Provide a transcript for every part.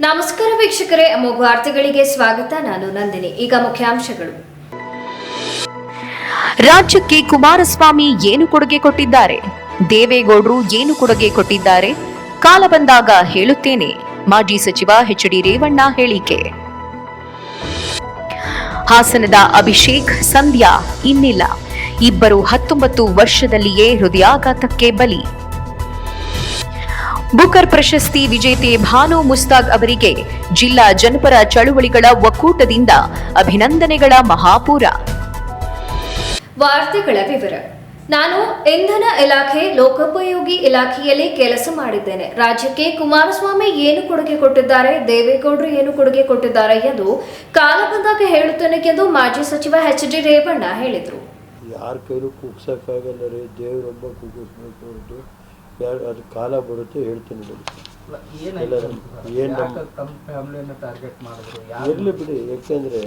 ನಮಸ್ಕಾರ ವೀಕ್ಷಕರೇ, ಅಮೋಘ ವಾರ್ತೆಗಳಿಗೆ ಸ್ವಾಗತ. ನಾನು ನಂದಿನಿ. ಈಗ ಮುಖ್ಯಾಂಶಗಳು. ರಾಜ್ಯಕ್ಕೆ ಕುಮಾರಸ್ವಾಮಿ ಏನು ಕೊಡುಗೆ ಕೊಟ್ಟಿದ್ದಾರೆ? ದೇವೇಗೌಡರು ಏನು ಕೊಡುಗೆ ಕೊಟ್ಟಿದ್ದಾರೆ? ಕಾಲ ಬಂದಾಗ ಹೇಳುತ್ತೇನೆ. ಮಾಜಿ ಸಚಿವ ಎಚ್ ಡಿ ರೇವಣ್ಣ ಹೇಳಿಕೆ. ಹಾಸನದ ಅಭಿಷೇಕ್, ಸಂಧ್ಯಾ ಇನ್ನಿಲ್ಲ. ಇಬ್ಬರು ಹತ್ತೊಂಬತ್ತು ವರ್ಷದಲ್ಲಿಯೇ ಹೃದಯಾಘಾತಕ್ಕೆ ಬಲಿ. ಬುಕರ್ ಪ್ರಶಸ್ತಿ ವಿಜೇತೆ ಭಾನು ಮುಸ್ತಾಗ್ ಅವರಿಗೆ ಜಿಲ್ಲಾ ಜನಪರ ಚಳುವಳಿಗಳ ಒಕ್ಕೂಟದಿಂದ ಅಭಿನಂದನೆಗಳ ಮಹಾಪೂರ. ವಾರ್ತೆಗಳ ವಿವರ. ನಾನು ಇಂಧನ ಇಲಾಖೆ ಲೋಕೋಪಯೋಗಿ ಇಲಾಖೆಯಲ್ಲಿ ಕೆಲಸ ಮಾಡಿದ್ದೇನೆ. ರಾಜ್ಯಕ್ಕೆ ಕುಮಾರಸ್ವಾಮಿ ಏನು ಕೊಡುಗೆ ಕೊಟ್ಟಿದ್ದಾರೆ ದೇವೇಗೌಡರು ಏನು ಕೊಡುಗೆ ಕೊಟ್ಟಿದ್ದಾರೆ ಎಂದು ಕಾಲ ಬಂದಾಗ ಹೇಳುತ್ತೇನೆ ಎಂದು ಮಾಜಿ ಸಚಿವ ಎಚ್ ಡಿ ರೇವಣ್ಣ ಹೇಳಿದರು. ಯಾರ ಕೈಲೂ ಕುಗ್ಸಕ್ಕಾಗಲ್ಲ ರೀ ದೇವರೊಬ್ಬ ಕುಗ್ಗಿಸ್ಬೇಕು ಯಾರು ಅದು ಕಾಲ ಬರುತ್ತೆ ಹೇಳ್ತೀನಿ ಬಿಡಿ. ಏನ್ ಇರಲಿ ಬಿಡಿ ಯಾಕೆಂದರೆ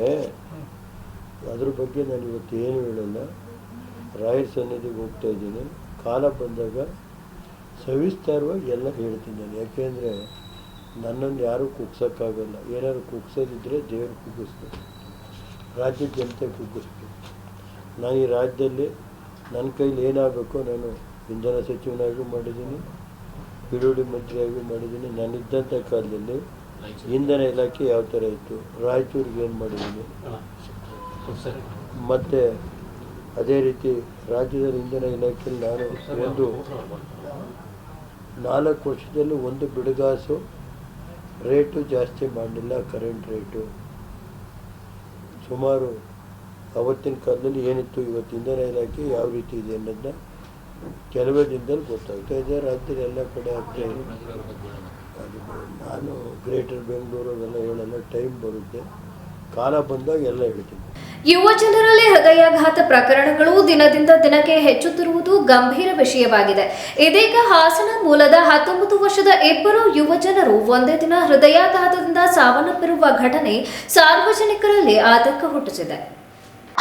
ಅದ್ರ ಬಗ್ಗೆ ನಾನು ಇವತ್ತು ಏನು ಹೇಳಲ್ಲ. ರಾಯರ್ ಸನ್ನಿಧಿಗೆ ಹೋಗ್ತಾ ಇದ್ದೀನಿ. ಕಾಲ ಬಂದಾಗ ಸವಿಸ್ತಾರವಾಗಿ ಎಲ್ಲ ಹೇಳ್ತೀನಿ ನಾನು. ಯಾಕೆಂದರೆ ನನ್ನನ್ನು ಯಾರೂ ಕುಗ್ಸೋಕ್ಕಾಗಲ್ಲ. ಏನಾದ್ರು ಕುಗ್ಸೋದಿದ್ರೆ ದೇವರು ಕುಗ್ಗಿಸ್ಬೇಕು. ರಾಜ್ಯದ ಜನತೆ ಕುಗ್ಗಿಸ್ಬೇಕು. ನಾನು ಈ ರಾಜ್ಯದಲ್ಲಿ ನನ್ನ ಕೈಲಿ ಏನಾಗಬೇಕೋ ನಾನು ಇಂಧನ ಸಚಿವನಾಗೂ ಮಾಡಿದ್ದೀನಿ ಬಿಡುಗಡೆ ಮಂತ್ರಿಯಾಗೂ ಮಾಡಿದ್ದೀನಿ. ನಾನಿದ್ದಂಥ ಕಾಲದಲ್ಲಿ ಇಂಧನ ಇಲಾಖೆ ಯಾವ ಥರ ಇತ್ತು? ರಾಯಚೂರಿಗೆ ಏನು ಮಾಡಿದ್ದೀನಿ? ಮತ್ತು ಅದೇ ರೀತಿ ರಾಜ್ಯದ ಇಂಧನ ಇಲಾಖೆಯಲ್ಲಿ ನಾನು ಒಂದು ನಾಲ್ಕು ವರ್ಷದಲ್ಲಿ ಒಂದು ಬಿಡುಗಾಸು ರೇಟು ಜಾಸ್ತಿ ಮಾಡಲಿಲ್ಲ ಕರೆಂಟ್ ರೇಟು. ಸುಮಾರು ಅವತ್ತಿನ ಕಾಲದಲ್ಲಿ ಏನಿತ್ತು? ಇವತ್ತು ಇಂಧನ ಇಲಾಖೆ ಯಾವ ರೀತಿ ಇದೆ ಅನ್ನೋದನ್ನ ಕೆಲವೇ ದಿನದಲ್ಲಿ ಗೊತ್ತಾಗ್ತಾ ಇದೆ ರಾತ್ರಿ ಎಲ್ಲ ಕಡೆ ಆಗ್ತಾ ಇದೆ. ನಾನು ಗ್ರೇಟರ್ ಬೆಂಗಳೂರು ಅವೆಲ್ಲ ಹೇಳಲ್ಲ ಟೈಮ್ ಬರುತ್ತೆ. ಕಾಲ ಬಂದಾಗ ಎಲ್ಲ ಹೇಳ್ತೀನಿ. ಯುವ ಜನರಲ್ಲಿ ಹೃದಯಾಘಾತ ಪ್ರಕರಣಗಳು ದಿನದಿಂದ ದಿನಕ್ಕೆ ಹೆಚ್ಚುತ್ತಿರುವುದು ಗಂಭೀರ ವಿಷಯವಾಗಿದೆ. ಇದೀಗ ಹಾಸನ ಮೂಲದ ಹತ್ತೊಂಬತ್ತು ವರ್ಷದ ಇಬ್ಬರು ಯುವ ಜನರು ಒಂದೇ ದಿನ ಹೃದಯಾಘಾತದಿಂದ ಸಾವನ್ನಪ್ಪಿರುವ ಘಟನೆ ಸಾರ್ವಜನಿಕರಲ್ಲಿ ಆತಂಕ ಹುಟ್ಟಿಸಿದೆ.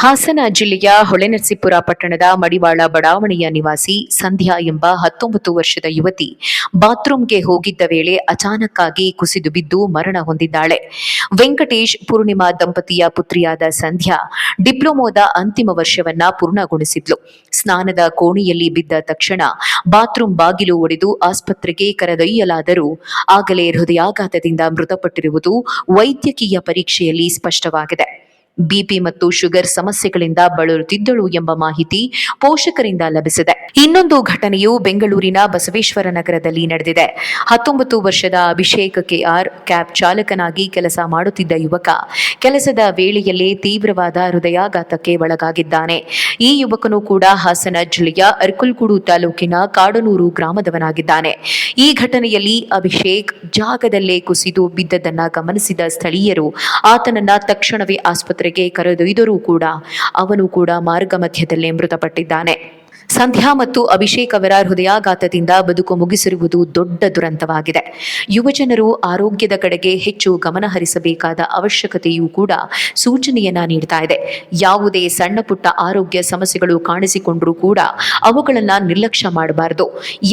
ಹಾಸನ ಜಿಲ್ಲೆಯ ಹೊಳೆನರಸೀಪುರ ಪಟ್ಟಣದ ಮಡಿವಾಳ ಬಡಾವಣೆಯ ನಿವಾಸಿ ಸಂಧ್ಯಾ ಎಂಬ ಹತ್ತೊಂಬತ್ತು ವರ್ಷದ ಯುವತಿ ಬಾತ್ರೂಂಗೆ ಹೋಗಿದ್ದ ವೇಳೆ ಅಚಾನಕ್ಕಾಗಿ ಕುಸಿದು ಬಿದ್ದು ಮರಣ ಹೊಂದಿದ್ದಾಳೆ. ವೆಂಕಟೇಶ್ ಪೂರ್ಣಿಮಾ ದಂಪತಿಯ ಪುತ್ರಿಯಾದ ಸಂಧ್ಯಾ ಡಿಪ್ಲೊಮೋದ ಅಂತಿಮ ವರ್ಷವನ್ನ ಪೂರ್ಣಗೊಳಿಸಿದ್ಲು. ಸ್ನಾನದ ಕೋಣೆಯಲ್ಲಿ ಬಿದ್ದ ತಕ್ಷಣ ಬಾತ್ರೂಮ್ ಬಾಗಿಲು ಒಡೆದು ಆಸ್ಪತ್ರೆಗೆ ಕರೆದೊಯ್ಯಲಾದರೂ ಆಗಲೇ ಹೃದಯಾಘಾತದಿಂದ ಮೃತಪಟ್ಟಿರುವುದು ವೈದ್ಯಕೀಯ ಪರೀಕ್ಷೆಯಲ್ಲಿ ಸ್ಪಷ್ಟವಾಗಿದೆ. ಬಿಪಿ ಮತ್ತು ಶುಗರ್ ಸಮಸ್ಯೆಗಳಿಂದ ಬಳಲುತ್ತಿದ್ದಳು ಎಂಬ ಮಾಹಿತಿ ಪೋಷಕರಿಂದ ಲಭಿಸಿದೆ. ಇನ್ನೊಂದು ಘಟನೆಯು ಬೆಂಗಳೂರಿನ ಬಸವೇಶ್ವರ ನಗರದಲ್ಲಿ ನಡೆದಿದೆ. ಹತ್ತೊಂಬತ್ತು ವರ್ಷದ ಅಭಿಷೇಕ್ ಕೆಆರ್ ಕ್ಯಾಬ್ ಚಾಲಕನಾಗಿ ಕೆಲಸ ಮಾಡುತ್ತಿದ್ದ ಯುವಕ ಕೆಲಸದ ವೇಳೆಯಲ್ಲೇ ತೀವ್ರವಾದ ಹೃದಯಾಘಾತಕ್ಕೆ ಒಳಗಾಗಿದ್ದಾನೆ. ಈ ಯುವಕನು ಕೂಡ ಹಾಸನ ಜಿಲ್ಲೆಯ ಅರ್ಕುಲ್ಗೂಡು ತಾಲೂಕಿನ ಕಾಡನೂರು ಗ್ರಾಮದವನಾಗಿದ್ದಾನೆ. ಈ ಘಟನೆಯಲ್ಲಿ ಅಭಿಷೇಕ್ ಜಾಗದಲ್ಲೇ ಕುಸಿದು ಬಿದ್ದದನ್ನ ಗಮನಿಸಿದ ಸ್ಥಳೀಯರು ಆತನನ್ನ ತಕ್ಷಣವೇ ಆಸ್ಪತ್ರೆಗೆ ಕರೆದೊಯ್ದರೂ ಕೂಡ ಅವನು ಕೂಡ ಮಾರ್ಗ ಮಧ್ಯದಲ್ಲೇ ಮೃತಪಟ್ಟಿದ್ದಾನೆ. ಸಂಧ್ಯಾ ಮತ್ತು ಅಭಿಷೇಕ್ ಅವರ ಹೃದಯಾಘಾತದಿಂದ ಬದುಕು ಮುಗಿಸಿರುವುದು ದೊಡ್ಡ ದುರಂತವಾಗಿದೆ. ಯುವಜನರು ಆರೋಗ್ಯದ ಕಡೆಗೆ ಹೆಚ್ಚು ಗಮನ ಹರಿಸಬೇಕಾದ ಅವಶ್ಯಕತೆಯೂ ಕೂಡ ಸೂಚನೆಯನ್ನ ನೀಡ್ತಾ ಇದೆ. ಯಾವುದೇ ಸಣ್ಣ ಪುಟ್ಟ ಆರೋಗ್ಯ ಸಮಸ್ಯೆಗಳು ಕಾಣಿಸಿಕೊಂಡರೂ ಕೂಡ ಅವುಗಳನ್ನ ನಿರ್ಲಕ್ಷ್ಯ ಮಾಡಬಾರದು.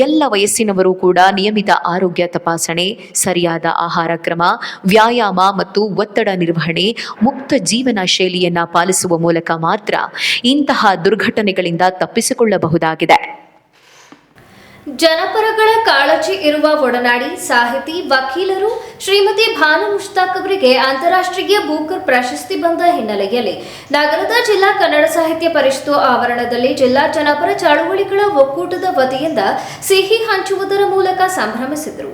ಎಲ್ಲ ವಯಸ್ಸಿನವರು ಕೂಡ ನಿಯಮಿತ ಆರೋಗ್ಯ ತಪಾಸಣೆ, ಸರಿಯಾದ ಆಹಾರ ಕ್ರಮ, ವ್ಯಾಯಾಮ ಮತ್ತು ಒತ್ತಡ ನಿರ್ವಹಣೆ, ಮುಕ್ತ ಜೀವನ ಶೈಲಿಯನ್ನ ಪಾಲಿಸುವ ಮೂಲಕ ಮಾತ್ರ ಇಂತಹ ದುರ್ಘಟನೆಗಳಿಂದ ತಪ್ಪಿಸಿಕೊಳ್ಳಬಹುದಾಗಿದೆ ಜನಪರಗಳ ಕಾಳಜಿ ಇರುವ ಒಡನಾಡಿ ಸಾಹಿತಿ ವಕೀಲರು ಶ್ರೀಮತಿ ಭಾನು ಮುಷ್ತಾಕ್ ಅವರಿಗೆ ಅಂತಾರಾಷ್ಟ್ರೀಯ ಬೂಕರ್ ಪ್ರಶಸ್ತಿ ಬಂದ ಹಿನ್ನೆಲೆಯಲ್ಲಿ ನಗರದ ಜಿಲ್ಲಾ ಕನ್ನಡ ಸಾಹಿತ್ಯ ಪರಿಷತ್ತು ಆವರಣದಲ್ಲಿ ಜಿಲ್ಲಾ ಜನಪರ ಚಳುವಳಿಗಳ ಒಕ್ಕೂಟದ ವತಿಯಿಂದ ಸಿಹಿ ಹಂಚುವುದರ ಮೂಲಕ ಸಂಭ್ರಮಿಸಿದರು.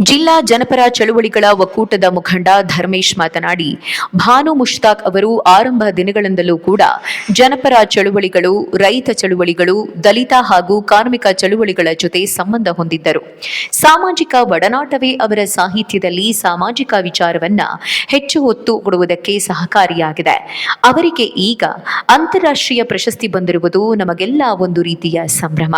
ಜಿಲ್ಲಾ ಜನಪರ ಚಳುವಳಿಗಳ ಒಕ್ಕೂಟದ ಮುಖಂಡ ಧರ್ಮೇಶ್ ಮಾತನಾಡಿ, ಭಾನು ಮುಷ್ತಾಕ್ ಅವರು ಆರಂಭ ದಿನಗಳಿಂದಲೂ ಕೂಡ ಜನಪರ ಚಳುವಳಿಗಳು, ರೈತ ಚಳುವಳಿಗಳು, ದಲಿತ ಹಾಗೂ ಕಾರ್ಮಿಕ ಚಳುವಳಿಗಳ ಜೊತೆ ಸಂಬಂಧ ಹೊಂದಿದ್ದರು. ಸಾಮಾಜಿಕ ಒಡನಾಟವೇ ಅವರ ಸಾಹಿತ್ಯದಲ್ಲಿ ಸಾಮಾಜಿಕ ವಿಚಾರವನ್ನ ಹೆಚ್ಚು ಒತ್ತು ಕೊಡುವುದಕ್ಕೆ ಸಹಕಾರಿಯಾಗಿದೆ. ಅವರಿಗೆ ಈಗ ಅಂತಾರಾಷ್ಟ್ರೀಯ ಪ್ರಶಸ್ತಿ ಬಂದಿರುವುದು ನಮಗೆಲ್ಲ ಒಂದು ರೀತಿಯ ಸಂಭ್ರಮ.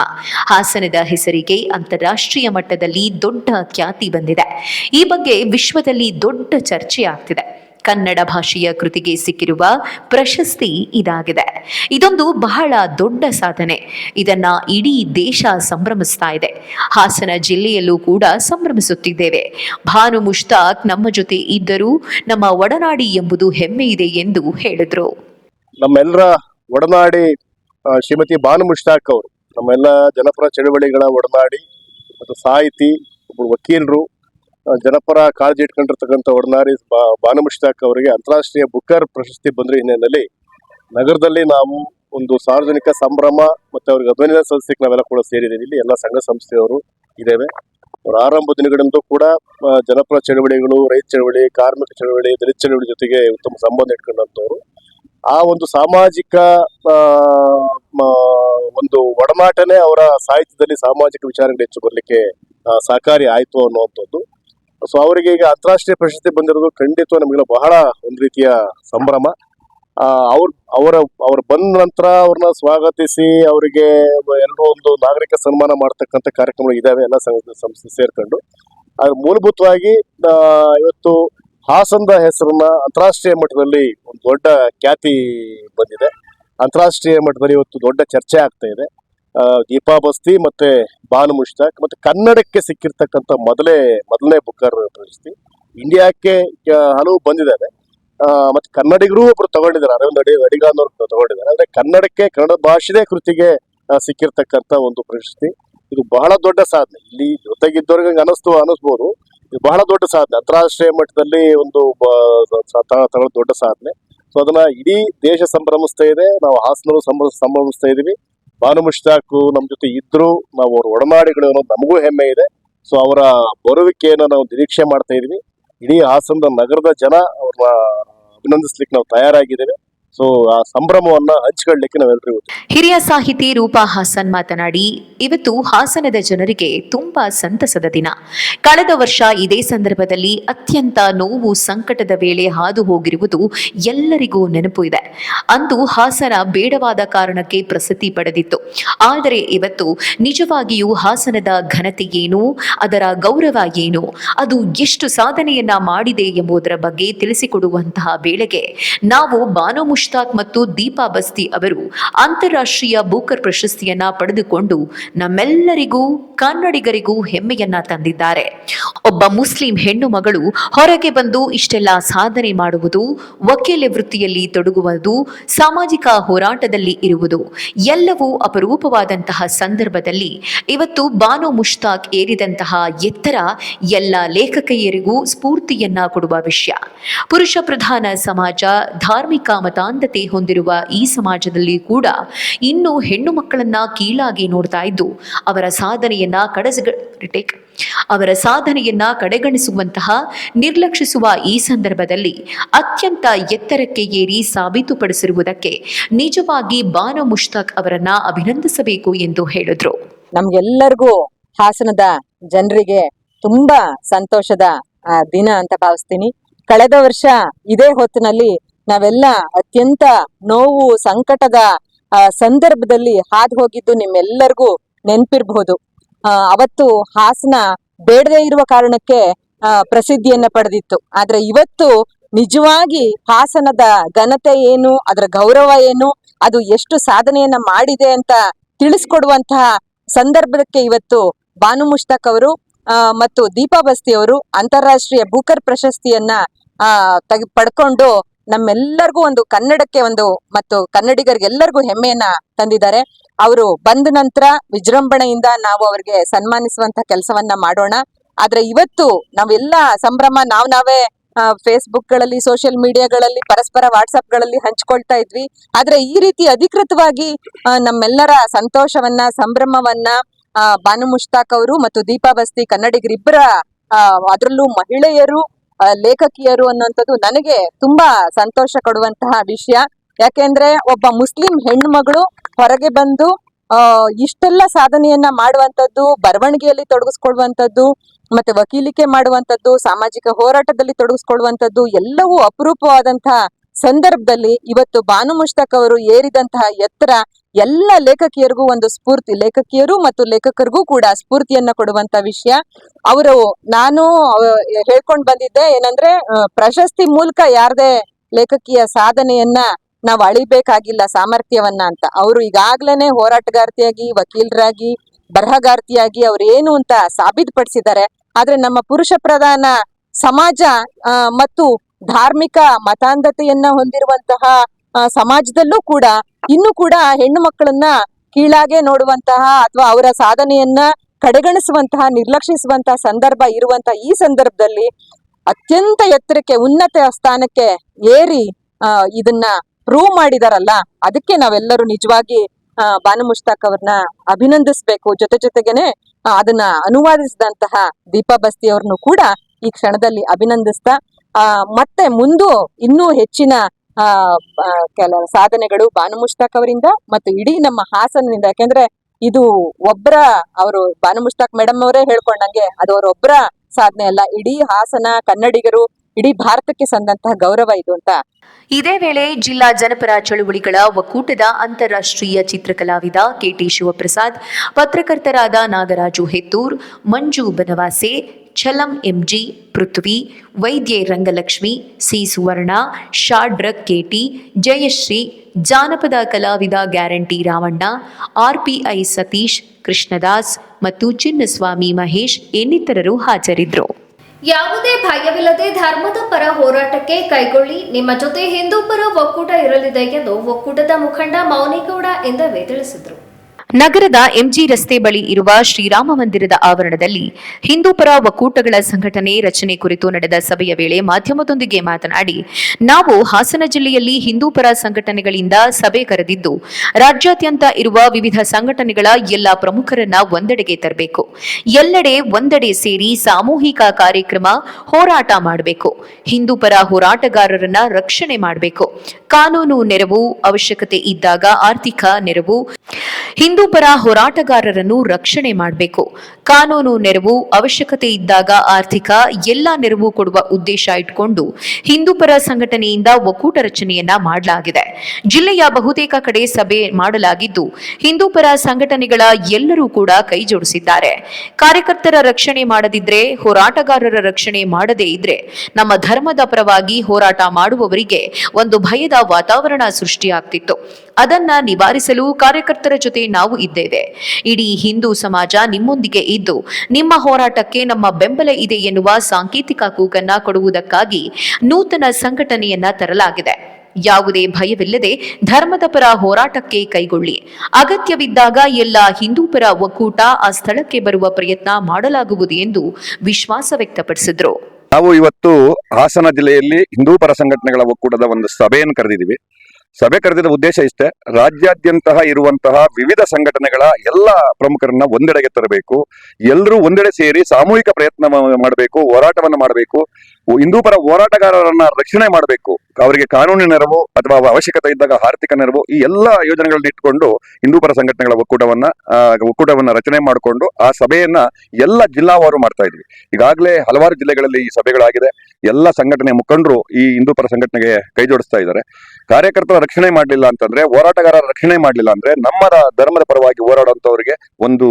ಹಾಸನದ ಹೆಸರಿಗೆ ಅಂತಾರಾಷ್ಟ್ರೀಯ ಮಟ್ಟದಲ್ಲಿ ದೊಡ್ಡ ಖ್ಯಾತಿ ಬಂದಿದೆ. ಈ ಬಗ್ಗೆ ವಿಶ್ವದಲ್ಲಿ ದೊಡ್ಡ ಚರ್ಚೆ ಆಗ್ತಿದೆ. ಕನ್ನಡ ಭಾಷೆಯ ಕೃತಿಗೆ ಸಿಕ್ಕಿರುವ ಪ್ರಶಸ್ತಿ ಇದಾಗಿದೆ. ಇದೊಂದು ಬಹಳ ದೊಡ್ಡ ಸಾಧನೆ. ಇದನ್ನ ಇಡೀ ದೇಶ ಸಂಭ್ರಮಿಸ್ತಾ ಇದೆ. ಹಾಸನ ಜಿಲ್ಲೆಯಲ್ಲೂ ಕೂಡ ಸಂಭ್ರಮಿಸುತ್ತಿದ್ದೇವೆ. ಭಾನು ಮುಷ್ತಾಕ್ ನಮ್ಮ ಜೊತೆ ಇದ್ದರೂ ನಮ್ಮ ಒಡನಾಡಿ ಎಂಬುದು ಹೆಮ್ಮೆ ಇದೆ ಎಂದು ಹೇಳಿದ್ರು. ನಮ್ಮೆಲ್ಲರ ಒಡನಾಡಿ ಶ್ರೀಮತಿ ಭಾನು ಮುಷ್ತಾಕ್ ಅವರು, ನಮ್ಮೆಲ್ಲ ಜನಪರ ಚಳುವಳಿಗಳ ಒಡನಾಡಿ ಮತ್ತು ಸಾಹಿತಿ ಒಬ್ಬರು ವಕೀಲರು ಜನಪರ ಕಾಳಜಿ ಇಟ್ಕೊಂಡಿರ್ತಕ್ಕಂಥ ಒಡನಾರಿ ಬಾ- ಮುಷ್ತಾಕ್ ಅವರಿಗೆ ಅಂತಾರಾಷ್ಟ್ರೀಯ ಬುಕ್ಕರ್ ಪ್ರಶಸ್ತಿ ಬಂದ್ರ ಹಿನ್ನೆಲೆಯಲ್ಲಿ ನಗರದಲ್ಲಿ ನಾವು ಒಂದು ಸಾರ್ವಜನಿಕ ಸಂಭ್ರಮ ಮತ್ತು ಅವ್ರಿಗೆ ಅಭಿನಂದನೆ ಸದಸ್ಯಕ್ಕೆ ನಾವೆಲ್ಲ ಕೂಡ ಸೇರಿದ್ದೀವಿ. ಇಲ್ಲಿ ಎಲ್ಲ ಸಂಘ ಸಂಸ್ಥೆಯವರು ಇದ್ದೇವೆ. ಅವರ ಆರಂಭ ದಿನಗಳಿಂದಲೂ ಕೂಡ ಜನಪರ ಚಳವಳಿಗಳು, ರೈತ ಚಳವಳಿ, ಕಾರ್ಮಿಕ ಚಳವಳಿ, ದಲಿತ ಚಳವಳಿ ಜೊತೆಗೆ ಉತ್ತಮ ಸಂಬಂಧ ಇಟ್ಕೊಂಡಂಥವ್ರು. ಆ ಒಂದು ಸಾಮಾಜಿಕ ಒಂದು ಒಡನಾಟನೆ ಅವರ ಸಾಹಿತ್ಯದಲ್ಲಿ ಸಾಮಾಜಿಕ ವಿಚಾರಗಳು ಹೆಚ್ಚು ಬರಲಿಕ್ಕೆ ಸಹಕಾರಿ ಆಯಿತು ಅನ್ನುವಂಥದ್ದು. ಸೊ ಅವರಿಗೆ ಈಗ ಅಂತಾರಾಷ್ಟ್ರೀಯ ಪ್ರಶಸ್ತಿ ಬಂದಿರೋದು ಖಂಡಿತ ನಮಗೆಲ್ಲ ಬಹಳ ಒಂದು ರೀತಿಯ ಸಂಭ್ರಮ. ಅವ್ರ, ಅವರ, ಅವ್ರು ಬಂದ ನಂತರ ಅವ್ರನ್ನ ಸ್ವಾಗತಿಸಿ ಅವರಿಗೆ ಎಲ್ಲರೂ ಒಂದು ನಾಗರಿಕ ಸನ್ಮಾನ ಮಾಡ್ತಕ್ಕಂಥ ಕಾರ್ಯಕ್ರಮಗಳು ಇದಾವೆ ಎಲ್ಲ ಸಂಸ್ಥೆ ಸೇರ್ಕೊಂಡು. ಅದು ಮೂಲಭೂತವಾಗಿ ಇವತ್ತು ಹಾಸನದ ಹೆಸರನ್ನ ಅಂತಾರಾಷ್ಟ್ರೀಯ ಮಟ್ಟದಲ್ಲಿ ಒಂದು ದೊಡ್ಡ ಖ್ಯಾತಿ ಬಂದಿದೆ. ಅಂತಾರಾಷ್ಟ್ರೀಯ ಮಟ್ಟದಲ್ಲಿ ಇವತ್ತು ದೊಡ್ಡ ಚರ್ಚೆ ಆಗ್ತಾ ಇದೆ. ದೀಪಾಬಸ್ತಿ ದೀಪಾ ಬಸ್ತಿ ಮತ್ತೆ ಬಾನು ಮುಷ್ತಾಕ್ ಮತ್ತೆ ಕನ್ನಡಕ್ಕೆ ಸಿಕ್ಕಿರ್ತಕ್ಕಂಥ ಮೊದಲೇ, ಮೊದಲನೇ ಬುಕ್ಕರ್ ಪ್ರಶಸ್ತಿ. ಇಂಡಿಯಾಕ್ಕೆ ಹಲವು ಬಂದಿದ್ದಾರೆ ಮತ್ತೆ ಕನ್ನಡಿಗರು ಒಬ್ರು ತಗೊಂಡಿದ್ದಾರೆ. ಅರವಿಂದ್ ಅಡಿ, ಅಡಿಗಾನವ್ರು ತಗೊಂಡಿದ್ದಾರೆ. ಅಂದ್ರೆ ಕನ್ನಡಕ್ಕೆ, ಕನ್ನಡ ಭಾಷೆದೇ ಕೃತಿಗೆ ಸಿಕ್ಕಿರ್ತಕ್ಕಂಥ ಒಂದು ಪ್ರಶಸ್ತಿ. ಇದು ಬಹಳ ದೊಡ್ಡ ಸಾಧನೆ. ಇಲ್ಲಿ ಜೊತೆಗಿದ್ದವ್ರಿಗೆ ಹಂಗೆ ಅನಿಸ್ತು ಅನಿಸ್ಬೋದು. ಬಹಳ ದೊಡ್ಡ ಸಾಧನೆ. ಅಂತಾರಾಷ್ಟ್ರೀಯ ಮಟ್ಟದಲ್ಲಿ ಒಂದು ತಗೊಳ್ಳೋ ದೊಡ್ಡ ಸಾಧನೆ. ಸೊ ಅದನ್ನ ಇಡೀ ದೇಶ ಸಂಭ್ರಮಿಸ್ತಾ ಇದೆ. ನಾವು ಹಾಸನರು ಸಂಭ್ರ, ಸಂಭ್ರಮಿಸ್ತಾ ಇದೀವಿ. ಭಾನು ಮುಷ್ತಾಕು ನಮ್ಮ ಜೊತೆ ಇದ್ರು. ನಾವು ಅವ್ರ ಒಡನಾಡಿಗಳು ಅನ್ನೋದು ನಮಗೂ ಹೆಮ್ಮೆ ಇದೆ. ಸೊ ಅವರ ಬರುವಿಕೆಯನ್ನು ನಾವು ನಿರೀಕ್ಷೆ ಮಾಡ್ತಾ ಇದೀವಿ. ಇಡೀ ಹಾಸನದ ನಗರದ ಜನ ಅವ್ರನ್ನ ಅಭಿನಂದಿಸ್ಲಿಕ್ಕೆ ನಾವು ತಯಾರಾಗಿದ್ದೇವೆ. ಸೊ ಆ ಸಂಭ್ರಮವನ್ನ ಹಂಚಿಕೊಳ್ಳಲಿಕ್ಕೆ ನಾವೆಲ್ಲರಿಗೂ ಹಿರಿಯ ಸಾಹಿತಿ ರೂಪಾ ಹಾಸನ್ ಮಾತನಾಡಿ, ಇವತ್ತು ಹಾಸನದ ಜನರಿಗೆ ತುಂಬಾ ಸಂತಸದ ದಿನ. ಕಳೆದ ವರ್ಷ ಇದೇ ಸಂದರ್ಭದಲ್ಲಿ ಅತ್ಯಂತ ನೋವು ಸಂಕಟದ ವೇಳೆ ಹಾದು ಹೋಗಿರುವುದು ಎಲ್ಲರಿಗೂ ನೆನಪು ಇದೆ. ಅಂದು ಹಾಸನ ಬೇಡವಾದ ಕಾರಣಕ್ಕೆ ಪ್ರಸಿದ್ಧಿ ಪಡೆದಿತ್ತು. ಆದರೆ ಇವತ್ತು ನಿಜವಾಗಿಯೂ ಹಾಸನದ ಘನತೆ ಏನು, ಅದರ ಗೌರವ ಏನು, ಅದು ಎಷ್ಟು ಸಾಧನೆಯನ್ನ ಮಾಡಿದೆ ಎಂಬುದರ ಬಗ್ಗೆ ತಿಳಿಸಿಕೊಡುವಂತಹ ವೇಳೆಗೆ ನಾವು ಬಾನು ಮುಷ್ತಾಕ್ ಮತ್ತು ದೀಪಾ ಬಸ್ತಿ ಅವರು ಅಂತಾರಾಷ್ಟ್ರೀಯ ಬೂಕರ್ ಪ್ರಶಸ್ತಿಯನ್ನ ಪಡೆದುಕೊಂಡು ನಮ್ಮೆಲ್ಲರಿಗೂ ಕನ್ನಡಿಗರಿಗೂ ಹೆಮ್ಮೆಯನ್ನ ತಂದಿದ್ದಾರೆ. ಒಬ್ಬ ಮುಸ್ಲಿಂ ಹೆಣ್ಣು ಮಗಳು ಹೊರಗೆ ಬಂದು ಇಷ್ಟೆಲ್ಲ ಸಾಧನೆ ಮಾಡುವುದು, ವಕೀಲ ವೃತ್ತಿಯಲ್ಲಿ ತೊಡಗುವುದು, ಸಾಮಾಜಿಕ ಹೋರಾಟದಲ್ಲಿ ಇರುವುದು, ಎಲ್ಲವೂ ಅಪರೂಪವಾದಂತಹ ಸಂದರ್ಭದಲ್ಲಿ ಇವತ್ತು ಬಾನು ಮುಷ್ತಾಕ್ ಏರಿದಂತಹ ಎತ್ತರ ಎಲ್ಲ ಲೇಖಕಿಯರಿಗೂ ಸ್ಫೂರ್ತಿಯನ್ನ ಕೊಡುವ ವಿಷಯ. ಪುರುಷ ಪ್ರಧಾನ ಸಮಾಜ, ಧಾರ್ಮಿಕ ಮತಾಂಧತೆ ಹೊಂದಿರುವ ಈ ಸಮಾಜದಲ್ಲಿ ಕೂಡ ಇನ್ನು ಹೆಣ್ಣು ಮಕ್ಕಳನ್ನ ಕೀಳಾಗಿ ನೋಡ್ತಾ ಇದ್ದು, ಅವರ ಸಾಧನೆಯನ್ನ ಕಡಸ ಅವರ ಸಾಧನೆಯನ್ನ ಕಡೆಗಣಿಸುವಂತಹ, ನಿರ್ಲಕ್ಷಿಸುವ ಈ ಸಂದರ್ಭದಲ್ಲಿ ಅತ್ಯಂತ ಎತ್ತರಕ್ಕೆ ಏರಿ ಸಾಬೀತುಪಡಿಸಿರುವುದಕ್ಕೆ ನಿಜವಾಗಿ ಬಾನು ಮುಷ್ತಾಕ್ ಅವರನ್ನ ಅಭಿನಂದಿಸಬೇಕು ಎಂದು ಹೇಳಿದ್ರು. ನಮ್ಗೆಲ್ಲರಿಗೂ ಹಾಸನದ ಜನರಿಗೆ ತುಂಬಾ ಸಂತೋಷದ ದಿನ ಅಂತ ಭಾವಿಸ್ತೀನಿ. ಕಳೆದ ವರ್ಷ ಇದೇ ಹೊತ್ತಿನಲ್ಲಿ ನಾವೆಲ್ಲ ಅತ್ಯಂತ ನೋವು, ಸಂಕಟದ ಸಂದರ್ಭದಲ್ಲಿ ಹಾದು ಹೋಗಿದ್ದು ನಿಮ್ಮೆಲ್ಲರಿಗೂ ನೆನ್ಪಿರ್ಬಹುದು. ಅವತ್ತು ಹಾಸನ ಬೇಡದೇ ಇರುವ ಕಾರಣಕ್ಕೆ ಪ್ರಸಿದ್ಧಿಯನ್ನ ಪಡೆದಿತ್ತು. ಆದ್ರೆ ಇವತ್ತು ನಿಜವಾಗಿ ಹಾಸನದ ಘನತೆ ಏನು, ಅದರ ಗೌರವ ಏನು, ಅದು ಎಷ್ಟು ಸಾಧನೆಯನ್ನ ಮಾಡಿದೆ ಅಂತ ತಿಳಿಸ್ಕೊಡುವಂತಹ ಸಂದರ್ಭಕ್ಕೆ ಇವತ್ತು ಬಾನು ಮುಷ್ತಾಕ್ ಅವರು ಮತ್ತು ದೀಪಾ ಬಸ್ತಿ ಅವರು ಅಂತಾರಾಷ್ಟ್ರೀಯ ಭೂಕರ್ ಪ್ರಶಸ್ತಿಯನ್ನ ತೆಗೆ, ಪಡ್ಕೊಂಡು ನಮ್ಮೆಲ್ಲರಿಗೂ ಒಂದು ಕನ್ನಡಕ್ಕೆ ಒಂದು ಮತ್ತು ಕನ್ನಡಿಗರಿಗೆಲ್ಲರಿಗೂ ಹೆಮ್ಮೆಯನ್ನ ತಂದಿದ್ದಾರೆ. ಅವರು ಬಂದ ನಂತರ ವಿಜೃಂಭಣೆಯಿಂದ ನಾವು ಅವರಿಗೆ ಸನ್ಮಾನಿಸುವಂತ ಕೆಲಸವನ್ನ ಮಾಡೋಣ. ಆದ್ರೆ ಇವತ್ತು ನಾವೆಲ್ಲ ಸಂಭ್ರಮ ನಾವ್ ನಾವೇ ಫೇಸ್ಬುಕ್ಗಳಲ್ಲಿ ಸೋಷಿಯಲ್ ಮೀಡಿಯಾಗಳಲ್ಲಿ ಪರಸ್ಪರ ವಾಟ್ಸ್ಆಪ್ಗಳಲ್ಲಿ ಹಂಚ್ಕೊಳ್ತಾ ಇದ್ವಿ. ಆದ್ರೆ ಈ ರೀತಿ ಅಧಿಕೃತವಾಗಿ ನಮ್ಮೆಲ್ಲರ ಸಂತೋಷವನ್ನ, ಸಂಭ್ರಮವನ್ನ ಬಾನು ಮುಷ್ತಾಕ್ ಅವರು ಮತ್ತು ದೀಪಾ ಬಸ್ತಿ ಕನ್ನಡಿಗರಿಬ್ಬರ ಅದರಲ್ಲೂ ಮಹಿಳೆಯರು ಲೇಖಕಿಯರು ಅನ್ನುವಂಥದ್ದು ನನಗೆ ತುಂಬಾ ಸಂತೋಷ ಕೊಡುವಂತಹ ವಿಷಯ. ಯಾಕೆಂದ್ರೆ ಒಬ್ಬ ಮುಸ್ಲಿಂ ಹೆಣ್ಮಗಳು ಹೊರಗೆ ಬಂದು ಇಷ್ಟೆಲ್ಲ ಸಾಧನೆಯನ್ನ ಮಾಡುವಂತದ್ದು ಬರವಣಿಗೆಯಲ್ಲಿ ತೊಡಗಿಸ್ಕೊಳ್ಳುವಂತದ್ದು ಮತ್ತೆ ವಕೀಲಿಕೆ ಮಾಡುವಂತದ್ದು ಸಾಮಾಜಿಕ ಹೋರಾಟದಲ್ಲಿ ತೊಡಗಿಸ್ಕೊಳ್ಳುವಂಥದ್ದು, ಎಲ್ಲವೂ ಅಪರೂಪವಾದಂತಹ ಸಂದರ್ಭದಲ್ಲಿ ಇವತ್ತು ಬಾನು ಮುಷ್ತಾಕ್ ಅವರು ಏರಿದಂತಹ ಎತ್ತರ ಎಲ್ಲ ಲೇಖಕಿಯರಿಗೂ ಒಂದು ಸ್ಫೂರ್ತಿ, ಲೇಖಕಿಯರು ಮತ್ತು ಲೇಖಕರಿಗೂ ಕೂಡ ಸ್ಫೂರ್ತಿಯನ್ನ ಕೊಡುವಂತ ವಿಷಯ. ಅವರು ನಾನು ಹೇಳ್ಕೊಂಡು ಬಂದಿದ್ದೆ ಏನಂದ್ರೆ ಪ್ರಶಸ್ತಿ ಮೂಲಕ ಯಾರದೇ ಲೇಖಕಿಯ ಸಾಧನೆಯನ್ನ ನಾವು ಅಳಿಬೇಕಾಗಿಲ್ಲ ಸಾಮರ್ಥ್ಯವನ್ನ ಅಂತ. ಅವರು ಈಗಾಗ್ಲೇನೆ ಹೋರಾಟಗಾರ್ತಿಯಾಗಿ, ವಕೀಲರಾಗಿ, ಬರಹಗಾರ್ತಿಯಾಗಿ ಅವ್ರು ಏನು ಅಂತ ಸಾಬೀತುಪಡಿಸಿದ್ದಾರೆ. ಆದ್ರೆ ನಮ್ಮ ಪುರುಷ ಪ್ರಧಾನ ಸಮಾಜ ಮತ್ತು ಧಾರ್ಮಿಕ ಮತಾಂಧತೆಯನ್ನ ಹೊಂದಿರುವಂತಹ ಸಮಾಜದಲ್ಲೂ ಕೂಡ, ಇನ್ನು ಕೂಡ ಹೆಣ್ಣು ಮಕ್ಕಳನ್ನ ಕೀಳಾಗೆ ನೋಡುವಂತಹ ಅಥವಾ ಅವರ ಸಾಧನೆಯನ್ನ ಕಡೆಗಣಿಸುವಂತಹ, ನಿರ್ಲಕ್ಷಿಸುವಂತಹ ಸಂದರ್ಭ ಇರುವಂತಹ ಈ ಸಂದರ್ಭದಲ್ಲಿ ಅತ್ಯಂತ ಎತ್ತರಕ್ಕೆ, ಉನ್ನತ ಸ್ಥಾನಕ್ಕೆ ಏರಿ ಇದನ್ನ ಪ್ರೂವ್ ಮಾಡಿದಾರಲ್ಲ, ಅದಕ್ಕೆ ನಾವೆಲ್ಲರೂ ನಿಜವಾಗಿ ಬಾನು ಮುಷ್ತಾಕ್ ಅವ್ರನ್ನ ಅಭಿನಂದಿಸ್ಬೇಕು. ಜೊತೆ ಜೊತೆಗೇನೆ ಅದನ್ನ ಅನುವಾದಿಸಿದಂತಹ ದೀಪಾ ಬಸ್ತಿ ಅವ್ರನ್ನು ಕೂಡ ಈ ಕ್ಷಣದಲ್ಲಿ ಅಭಿನಂದಿಸ್ತಾ ಆ, ಮತ್ತೆ ಮುಂದು ಇನ್ನೂ ಹೆಚ್ಚಿನ ಆ, ಕೆಲ ಸಾಧನೆಗಳು ಬಾನು ಮುಷ್ತಾಕ್ ಅವರಿಂದ ಮತ್ತು ಇಡೀ ನಮ್ಮ ಹಾಸನದಿಂದ ಯಾಕೆಂದ್ರೆ ಇದು ಒಬ್ಬರ ಅವರು ಬಾನು ಮುಷ್ತಾಕ್ ಮೇಡಮ್ ಅವರೇ ಹೇಳ್ಕೊಂಡಂಗೆ ಅದು ಅವರೊಬ್ಬರ ಸಾಧನೆ ಅಲ್ಲ. ಇಡೀ ಹಾಸನ ಕನ್ನಡಿಗರು ಇಡೀ ಭಾರತಕ್ಕೆ ಸಂದಂತಹ ಗೌರವ ಇದು ಅಂತ ಇದೇ ವೇಳೆ ಜಿಲ್ಲಾ ಜನಪರ ಚಳುವಳಿಗಳ ಒಕ್ಕೂಟದ ಅಂತಾರಾಷ್ಟ್ರೀಯ ಚಿತ್ರಕಲಾವಿದ ಕೆಟಿ ಶಿವಪ್ರಸಾದ್, ಪತ್ರಕರ್ತರಾದ ನಾಗರಾಜು ಹೆತ್ತೂರ್, ಮಂಜು ಬನವಾಸೆ, ಛಲಂ ಎಂಜಿ, ಪೃಥ್ವಿ, ವೈದ್ಯೆ ರಂಗಲಕ್ಷ್ಮಿ, ಸಿ. ಸುವರ್ಣ ಶಾಡ್ರ ಕೆಟಿ ಜಯಶ್ರೀ, ಜಾನಪದ ಕಲಾವಿದ ಗ್ಯಾರಂಟಿ ರಾವಣ್ಣ ಆರ್ಪಿಐ ಸತೀಶ್, ಕೃಷ್ಣದಾಸ್ ಮತ್ತು ಚಿನ್ನಸ್ವಾಮಿ ಮಹೇಶ್ ಇನ್ನಿತರರು ಹಾಜರಿದ್ದರು ಯಾವುದೇ ಭಯವಿಲ್ಲದೆ ಧರ್ಮದ ಪರ ಹೋರಾಟಕ್ಕೆ ಕೈಗೊಳ್ಳಿ. ನಿಮ್ಮ ಜೊತೆ ಹಿಂದೂ ಪರ ಒಕ್ಕೂಟ ಇರಲಿದೆ ಎಂದು ಒಕ್ಕೂಟದ ಮುಖಂಡ ಮೌನಿಗೌಡ ಎಂದವೇ ತಿಳಿಸಿದರು. ನಗರದ ಎಂಜಿ ರಸ್ತೆ ಬಳಿ ಇರುವ ಶ್ರೀರಾಮ ಮಂದಿರದ ಆವರಣದಲ್ಲಿ ಹಿಂದೂಪರ ಒಕ್ಕೂಟಗಳ ಸಂಘಟನೆ ರಚನೆ ಕುರಿತು ನಡೆದ ಸಭೆಯ ವೇಳೆ ಮಾಧ್ಯಮದೊಂದಿಗೆ ಮಾತನಾಡಿ, ನಾವು ಹಾಸನ ಜಿಲ್ಲೆಯಲ್ಲಿ ಹಿಂದೂಪರ ಸಂಘಟನೆಗಳಿಂದ ಸಭೆ ಕರೆದಿದ್ದು, ರಾಜ್ಯಾದ್ಯಂತ ಇರುವ ವಿವಿಧ ಸಂಘಟನೆಗಳ ಎಲ್ಲ ಪ್ರಮುಖರನ್ನ ಒಂದೆಡೆಗೆ ತರಬೇಕು. ಎಲ್ಲೆಡೆ ಒಂದೆಡೆ ಸೇರಿ ಸಾಮೂಹಿಕ ಕಾರ್ಯಕ್ರಮ ಹೋರಾಟ ಮಾಡಬೇಕು. ಹಿಂದೂ ಪರ ಹೋರಾಟಗಾರರನ್ನ ರಕ್ಷಣೆ ಮಾಡಬೇಕು. ಕಾನೂನು ನೆರವು ಅವಶ್ಯಕತೆ ಇದ್ದಾಗ ಆರ್ಥಿಕ ನೆರವು, ಹಿಂದೂ ಪರ ಹೋರಾಟಗಾರರನ್ನು ರಕ್ಷಣೆ ಮಾಡಬೇಕು. ಕಾನೂನು ನೆರವು ಅವಶ್ಯಕತೆ ಇದ್ದಾಗ ಆರ್ಥಿಕ ಎಲ್ಲ ನೆರವು ಕೊಡುವ ಉದ್ದೇಶ ಇಟ್ಕೊಂಡು ಹಿಂದೂಪರ ಸಂಘಟನೆಯಿಂದ ಒಕ್ಕೂಟ ರಚನೆಯನ್ನ ಮಾಡಲಾಗಿದೆ. ಜಿಲ್ಲೆಯ ಬಹುತೇಕ ಕಡೆ ಸಭೆ ಮಾಡಲಾಗಿದ್ದು, ಹಿಂದೂಪರ ಸಂಘಟನೆಗಳ ಎಲ್ಲರೂ ಕೂಡ ಕೈಜೋಡಿಸಿದ್ದಾರೆ. ಕಾರ್ಯಕರ್ತರ ರಕ್ಷಣೆ ಮಾಡದಿದ್ರೆ, ಹೋರಾಟಗಾರರ ರಕ್ಷಣೆ ಮಾಡದೇ ಇದ್ರೆ, ನಮ್ಮ ಧರ್ಮದ ಪರವಾಗಿ ಹೋರಾಟ ಮಾಡುವವರಿಗೆ ಒಂದು ಭಯದ ವಾತಾವರಣ ಸೃಷ್ಟಿಯಾಗ್ತಿತ್ತು. ಅದನ್ನ ನಿವಾರಿಸಲು ಕಾರ್ಯಕರ್ತರ ಜೊತೆ ನಾವು ಇದ್ದೇವೆ. ಇಡೀ ಹಿಂದೂ ಸಮಾಜ ನಿಮ್ಮೊಂದಿಗೆ ಇದ್ದು, ನಿಮ್ಮ ಹೋರಾಟಕ್ಕೆ ನಮ್ಮ ಬೆಂಬಲ ಇದೆ ಎನ್ನುವ ಸಾಂಕೇತಿಕ ಕೂಗನ್ನ ಕೊಡುವುದಕ್ಕಾಗಿ ನೂತನ ಸಂಘಟನೆಯನ್ನ ತರಲಾಗಿದೆ. ಯಾವುದೇ ಭಯವಿಲ್ಲದೆ ಧರ್ಮದ ಪರ ಹೋರಾಟಕ್ಕೆ ಕೈಗೊಳ್ಳಿ. ಅಗತ್ಯವಿದ್ದಾಗ ಎಲ್ಲ ಹಿಂದೂ ಪರ ಒಕ್ಕೂಟ ಆ ಸ್ಥಳಕ್ಕೆ ಬರುವ ಪ್ರಯತ್ನ ಮಾಡಲಾಗುವುದು ಎಂದು ವಿಶ್ವಾಸ ವ್ಯಕ್ತಪಡಿಸಿದ್ರು. ನಾವು ಇವತ್ತು ಹಾಸನ ಜಿಲ್ಲೆಯಲ್ಲಿ ಹಿಂದೂ ಪರ ಸಂಘಟನೆಗಳ ಒಕ್ಕೂಟದ ಒಂದು ಸಭೆಯನ್ನು ಕರೆದಿದ್ದೀವಿ. ಸಭೆ ಕರೆದಿದ ಉದ್ದೇಶ ಇಷ್ಟೇ, ರಾಜ್ಯಾದ್ಯಂತಹ ಇರುವಂತಹ ವಿವಿಧ ಸಂಘಟನೆಗಳ ಎಲ್ಲ ಪ್ರಮುಖರನ್ನ ಒಂದೆಡೆಗೆ ತರಬೇಕು ಎಲ್ಲರೂ ಒಂದೆಡೆ ಸೇರಿ ಸಾಮೂಹಿಕ ಪ್ರಯತ್ನ ಮಾಡಬೇಕು, ಹೋರಾಟವನ್ನು ಮಾಡಬೇಕು ಹಿಂದೂ ಪರ ಹೋರಾಟಗಾರರನ್ನ ರಕ್ಷಣೆ ಮಾಡಬೇಕು. ಅವರಿಗೆ ಕಾನೂನಿನ ನೆರವು ಅಥವಾ ಅವಶ್ಯಕತೆ ಇದ್ದಾಗ ಆರ್ಥಿಕ ನೆರವು ಈ ಎಲ್ಲ ಯೋಜನೆಗಳನ್ನ ಇಟ್ಕೊಂಡು ಹಿಂದೂ ಪರ ಸಂಘಟನೆಗಳ ಒಕ್ಕೂಟವನ್ನ ಒಕ್ಕೂಟವನ್ನ ರಚನೆ ಮಾಡಿಕೊಂಡು ಆ ಸಭೆಯನ್ನ ಎಲ್ಲ ಜಿಲ್ಲಾವಾರು ಮಾಡ್ತಾ ಇದ್ವಿ. ಈಗಾಗಲೇ ಹಲವಾರು ಜಿಲ್ಲೆಗಳಲ್ಲಿ ಈ ಸಭೆಗಳಾಗಿದೆ. ಎಲ್ಲ ಸಂಘಟನೆ ಮುಖಂಡರು ಈ ಹಿಂದೂ ಪರ ಸಂಘಟನೆಗೆ ಕೈ ಜೋಡಿಸ್ತಾ ಇದ್ದಾರೆ. ಕಾರ್ಯಕರ್ತರ ರಕ್ಷಣೆ ಮಾಡಲಿಲ್ಲ ಅಂತಂದ್ರೆ, ಹೋರಾಟಗಾರರ ರಕ್ಷಣೆ ಮಾಡಲಿಲ್ಲ ಅಂದ್ರೆ ನಮ್ಮ ಧರ್ಮದ ಪರವಾಗಿ ಹೋರಾಡುವಂತವರಿಗೆ ಒಂದು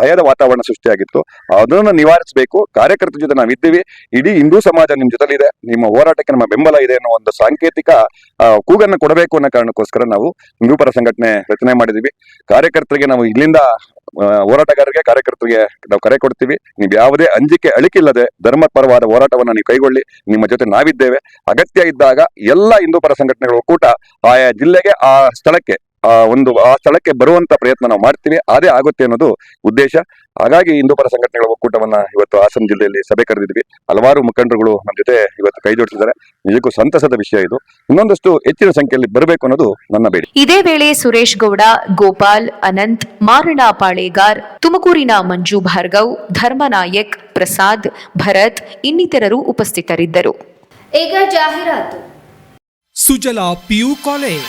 ಭಯದ ವಾತಾವರಣ ಸೃಷ್ಟಿಯಾಗಿತ್ತು. ಅದನ್ನು ನಿವಾರಿಸಬೇಕು. ಕಾರ್ಯಕರ್ತರ ಜೊತೆ ನಾವಿದ್ದೀವಿ. ಇಡೀ ಹಿಂದೂ ಸಮಾಜ ನಿಮ್ಮ ಜೊತೆಲಿದೆ ನಿಮ್ಮ ಹೋರಾಟಕ್ಕೆ ನಮ್ಮ ಬೆಂಬಲ ಇದೆ ಅನ್ನೋ ಒಂದು ಸಾಂಕೇತಿಕ ಕೂಗನ್ನು ಕೊಡಬೇಕು ಅನ್ನೋ ಕಾರಣಕ್ಕೋಸ್ಕರ ನಾವು ಹಿಂದೂಪರ ಸಂಘಟನೆ ರಚನೆ ಮಾಡಿದೀವಿ ಕಾರ್ಯಕರ್ತರಿಗೆ ನಾವು ಇಲ್ಲಿಂದ ಹೋರಾಟಗಾರರಿಗೆ ಕಾರ್ಯಕರ್ತರಿಗೆ ನಾವು ಕರೆ ಕೊಡ್ತೀವಿ. ನೀವು ಯಾವುದೇ ಅಂಜಿಕೆ ಅಳಿಕಿಲ್ಲದೆ ಧರ್ಮ ಪರವಾದ ಹೋರಾಟವನ್ನು ನೀವು ಕೈಗೊಳ್ಳಿ. ನಿಮ್ಮ ಜೊತೆ ನಾವಿದ್ದೇವೆ. ಅಗತ್ಯ ಇದ್ದಾಗ ಎಲ್ಲ ಹಿಂದೂಪರ ಸಂಘಟನೆಗಳ ಒಕ್ಕೂಟ ಆಯಾ ಜಿಲ್ಲೆಗೆ, ಆ ಸ್ಥಳಕ್ಕೆ, ಆ, ಒಂದು, ಆ ಸ್ಥಳಕ್ಕೆ ಬರುವಂತ ಪ್ರಯತ್ನ ನಾವು ಮಾಡ್ತೀವಿ. ಅದೇ ಆಗುತ್ತೆ ಅನ್ನೋದು ಉದ್ದೇಶ. ಹಾಗಾಗಿ ಹಿಂದೂ ಪರ ಸಂಘಟನೆಗಳ ಒಕ್ಕೂಟವನ್ನ ಇವತ್ತು ಹಾಸನ ಜಿಲ್ಲೆಯಲ್ಲಿ ಸಭೆ ಕರೆದಿದ್ವಿ. ಹಲವಾರು ಮುಖಂಡರುಗಳು ನಮ್ಮ ಜೊತೆ ಇವತ್ತು ಕೈ ಜೋಡಿಸಿದ್ದಾರೆ. ನಿಜಕ್ಕೂ ಸಂತಸದ ವಿಷಯ ಇದು. ಇನ್ನೊಂದಷ್ಟು ಹೆಚ್ಚಿನ ಸಂಖ್ಯೆಯಲ್ಲಿ ಬರಬೇಕು ಅನ್ನೋದು ನನ್ನ ಬೇಡಿ ಇದೇ ವೇಳೆ ಸುರೇಶ್ ಗೌಡ ಗೋಪಾಲ್ ಅನಂತ್ ಮಾರಣ ಪಾಳೇಗಾರ್ ತುಮಕೂರಿನ ಮಂಜು ಭಾರ್ಗವ್ ಧರ್ಮನಾಯಕ್ ಪ್ರಸಾದ್ ಭರತ್ ಇನ್ನಿತರರು ಉಪಸ್ಥಿತರಿದ್ದರು. ಈಗ ಜಾಹೀರಾತು. Sujala PU college.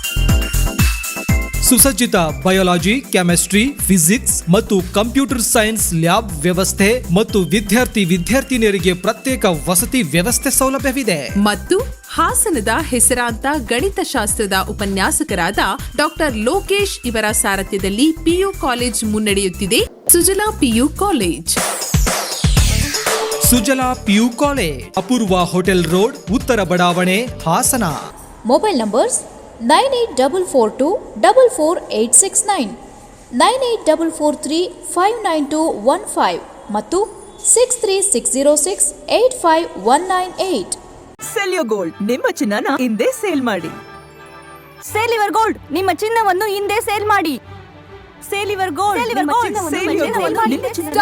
ಸುಸಜ್ಜಿತ ಬಯಾಲಜಿ ಕೆಮಿಸ್ಟ್ರಿ ಫಿಸಿಕ್ಸ್ ಮತ್ತು ಕಂಪ್ಯೂಟರ್ ಸೈನ್ಸ್ ಲ್ಯಾಬ್ ವ್ಯವಸ್ಥೆ ಮತ್ತು ವಿದ್ಯಾರ್ಥಿ ವಿದ್ಯಾರ್ಥಿನಿಯರಿಗೆ ಪ್ರತ್ಯೇಕ ವಸತಿ ವ್ಯವಸ್ಥೆ ಸೌಲಭ್ಯವಿದೆ. ಮತ್ತು ಹಾಸನದ ಹೆಸರಾಂತ ಗಣಿತಶಾಸ್ತ್ರದ ಉಪನ್ಯಾಸಕರಾದ ಡಾಕ್ಟರ್ ಲೋಕೇಶ್ ಇವರ ಸಾರಥ್ಯದಲ್ಲಿ ಪಿಯು ಕಾಲೇಜ್ ಮುನ್ನಡೆಯುತ್ತಿದೆ. Sujala PU college. Sujala PU college Apoorva hotel road ಉತ್ತರ ಬಡಾವಣೆ Hassan. Mobile numbers nine eight double four two double four eight six nine nine eight double four three five nine two one five ಮತ್ತು six three six zero six eight five one nine eight ಸೆಲ್ಯೋ gold ನಿಮ್ಮ ಚಿನ್ನನ ಹಿಂದೆ sell ಮಾಡಿ. ಸೇಲಿವರ್ gold ನಿಮ್ಮ ಚಿನ್ನವನ್ನು ಹಿಂದೆ sell ಮಾಡಿ. ಸೇಲಿವರ್ gold ನಿಮ್ಮ ಚಿನ್ನವನ್ನು ಸೇಲಿವರ್ ಸೇಲ್ ಗೋಲ್ಡ್ ಮಾಡಿ. ನಿಮ್ಮ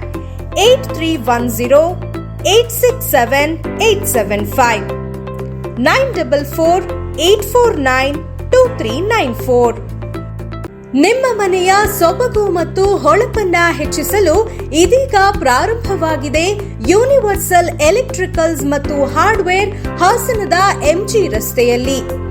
three one ನಿಮ್ಮ ಮನೆಯ ಸೊಬಗು ಮತ್ತು ಹೊಳಪನ್ನ ಹೆಚ್ಚಿಸಲು ಇದೀಗ ಪ್ರಾರಂಭವಾಗಿದೆ ಯೂನಿವರ್ಸಲ್ ಎಲೆಕ್ಟ್ರಿಕಲ್ಸ್ ಮತ್ತು ಹಾರ್ಡ್ವೇರ್ ಹಾಸನದ ಎಂಜಿ ರಸ್ತೆಯಲ್ಲಿ.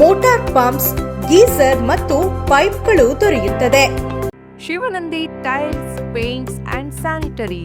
motor pumps geyser ಮತ್ತು ಪೈಪ್ಗಳು ದೊರೆಯುತ್ತದೆ. Shivanandi tiles paints and sanitary.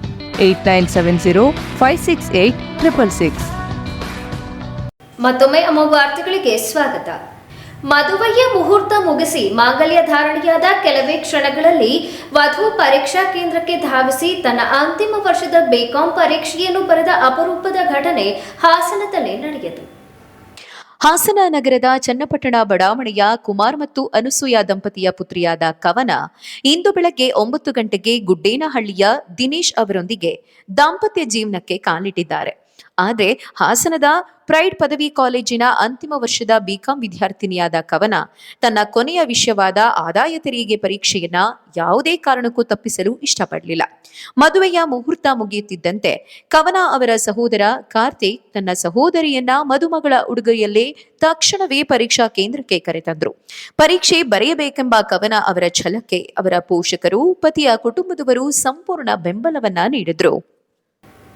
Eight nine seven zero five six eight triple six. ಮತ್ತೊಮ್ಮೆ ಅಮ್ಮ ವಾರ್ತೆಗಳಿಗೆ ಸ್ವಾಗತ. ಮದುವೆಯ ಮುಹೂರ್ತ ಮುಗಿಸಿ ಮಾಂಗಲ್ಯ ಧಾರಣೆಯಾದ ಕೆಲವೇ ಕ್ಷಣಗಳಲ್ಲಿ ವಧು ಪರೀಕ್ಷಾ ಕೇಂದ್ರಕ್ಕೆ ಧಾವಿಸಿ ತನ್ನ ಅಂತಿಮ ವರ್ಷದ ಬಿಕಾಂ ಪರೀಕ್ಷೆಯನ್ನು ಬರೆದ ಅಪರೂಪದ ಘಟನೆ ಹಾಸನದಲ್ಲಿ ನಡೆಯಿತು. ಹಾಸನ ನಗರದ ಚನ್ನಪಟ್ಟಣ ಬಡಾವಣೆಯ ಕುಮಾರ್ ಮತ್ತು ಅನುಸೂಯ ದಂಪತಿಯ ಪುತ್ರಿಯಾದ ಕವನ ಇಂದು ಬೆಳಗ್ಗೆ ಒಂಬತ್ತು ಗಂಟೆಗೆ ಗುಡ್ಡೇನಹಳ್ಳಿಯ ದಿನೇಶ್ ಅವರೊಂದಿಗೆ ದಾಂಪತ್ಯ ಜೀವನಕ್ಕೆ ಕಾಲಿಟ್ಟಿದ್ದಾರೆ. ಆದರೆ ಹಾಸನದ ಪ್ರೈಡ್ ಪದವಿ ಕಾಲೇಜಿನ ಅಂತಿಮ ವರ್ಷದ ಬಿಕಾಂ ವಿದ್ಯಾರ್ಥಿನಿಯಾದ ಕವನ, ತನ್ನ ಕೊನೆಯ ವಿಷಯವಾದ ಆದಾಯ ತೆರಿಗೆ ಪರೀಕ್ಷೆಯನ್ನ ಯಾವುದೇ ಕಾರಣಕ್ಕೂ ತಪ್ಪಿಸಲು ಇಷ್ಟಪಡಲಿಲ್ಲ. ಮದುವೆಯ ಮುಹೂರ್ತ ಮುಗಿಯುತ್ತಿದ್ದಂತೆ ಕವನ ಅವರ ಸಹೋದರ ಕಾರ್ತಿಕ್ ತನ್ನ ಸಹೋದರಿಯನ್ನ ಮದುಮಗಳ ಉಡುಗೊರೆಯಲ್ಲೇ ತಕ್ಷಣವೇ ಪರೀಕ್ಷಾ ಕೇಂದ್ರಕ್ಕೆ ಕರೆತಂದ್ರು. ಪರೀಕ್ಷೆ ಬರೆಯಬೇಕೆಂಬ ಕವನ ಅವರ ಛಲಕ್ಕೆ ಅವರ ಪೋಷಕರು, ಪತಿಯ ಕುಟುಂಬದವರು ಸಂಪೂರ್ಣ ಬೆಂಬಲವನ್ನ ನೀಡಿದ್ರು.